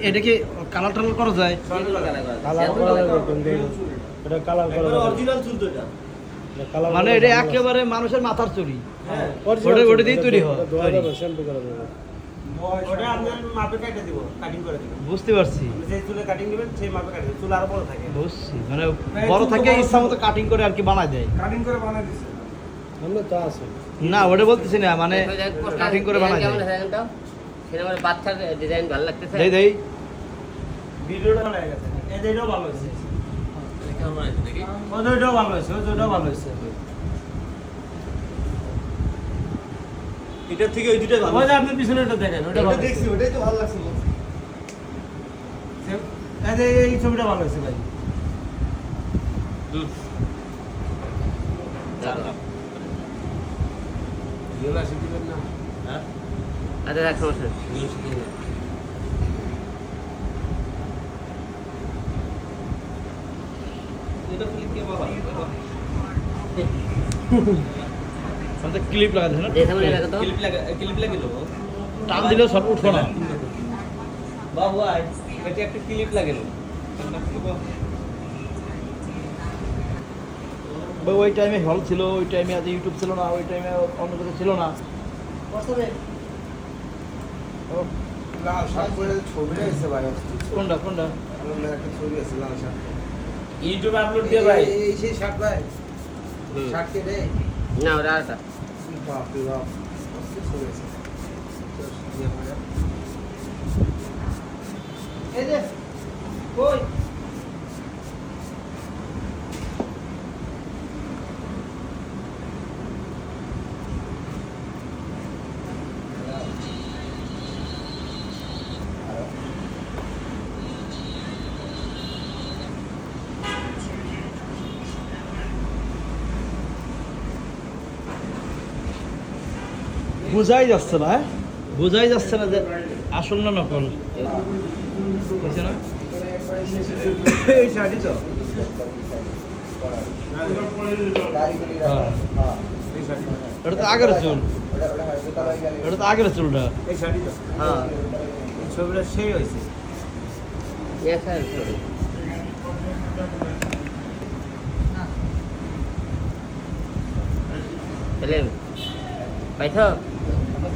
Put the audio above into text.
এটা কি কালার টালার করা যায় মানে এটা না। একেবারে মানুষের মাথার চুরি হ্যাঁ ওটা- ওটা এটা তৈরি হয়, এটা ধোয়া তৈরি। যাবে, শ্যাম্পু করা যাবে। ওটা আপনার মাপে কেটে দিব কাটিং করে দিব বুঝতে পারছি যে চুলে কাটিং দিবেন সেই মাপে কাটে চুল আরও বড় থাকে বুঝছি মানে বড় থাকে ইচ্ছা মতো কাটিং করে আর কি বানায় দেয় কাটিং করে না ওটা বলতেছি না মানে কাটিং করে বানায় দেয় আছে দেখেন তো সেটা আমার বাচ্চার ডিজাইন ভালো লাগতেছে। দেই দেই। ভিডিওটা ভালো গেছে। এই যে ভালো হয়েছে। ওই যে ওইটাও ভালো হয়েছে ওইটাও ভালো হয়েছে। এটার থেকে ওই দুটাই ভালো ওই যে আপনি পিছনে ওটা দেখেন ওইটা ভালো দেখছি ওটাই তো ভালো লাগছে এই এই ছবিটা ভালো হয়েছে ভাই। ইয়েলা শিখিবেন না। হ্যাঁ? আচ্ছা দেখ সমস্যা নেই। এটা ফিলিপ কে বাবা ক্লিপ লাগাতে না রাখো ক্লিপ লাগা ক্লিপ লাগিলো টান দিলেও সব উঠবো না। বাবু এটা একটা ক্লিপ লাগিলো বা ওই টাইমে হল ছিল ওই টাইমে আজ ইউটিউব ছিল না ওই টাইমে অন্য কিছু ছিল না। লাল শার্ট পরে ছবিটা এসে ভাই কোনটা কোনটা? আমার একটা ছবি আছে লাল শার্ট ইউটিউবে আপলোড দিয়ে ভাই। এই- সেই শার্ট ভাই। শার্ট কেটে। না ওটা আরেকটা। বাপ রে বাপ ছবি আছে। এই যে বোঝাই যাচ্ছে না হ্যাঁ? বোঝাই যাচ্ছে না যে আসল না নকল। বুঝছে না? এই শার্টই তো। এই শাড়িটা এটা তো আগের চুল। ওটা ওটা হাইতে তালাই গেলে এটা তো আগের চুলটা। এই শাড়ি তো। হ্যাঁ। ছবিটা সেই হয়েছে। Yes, sir, sorry. Hello. পাইছো পাইছে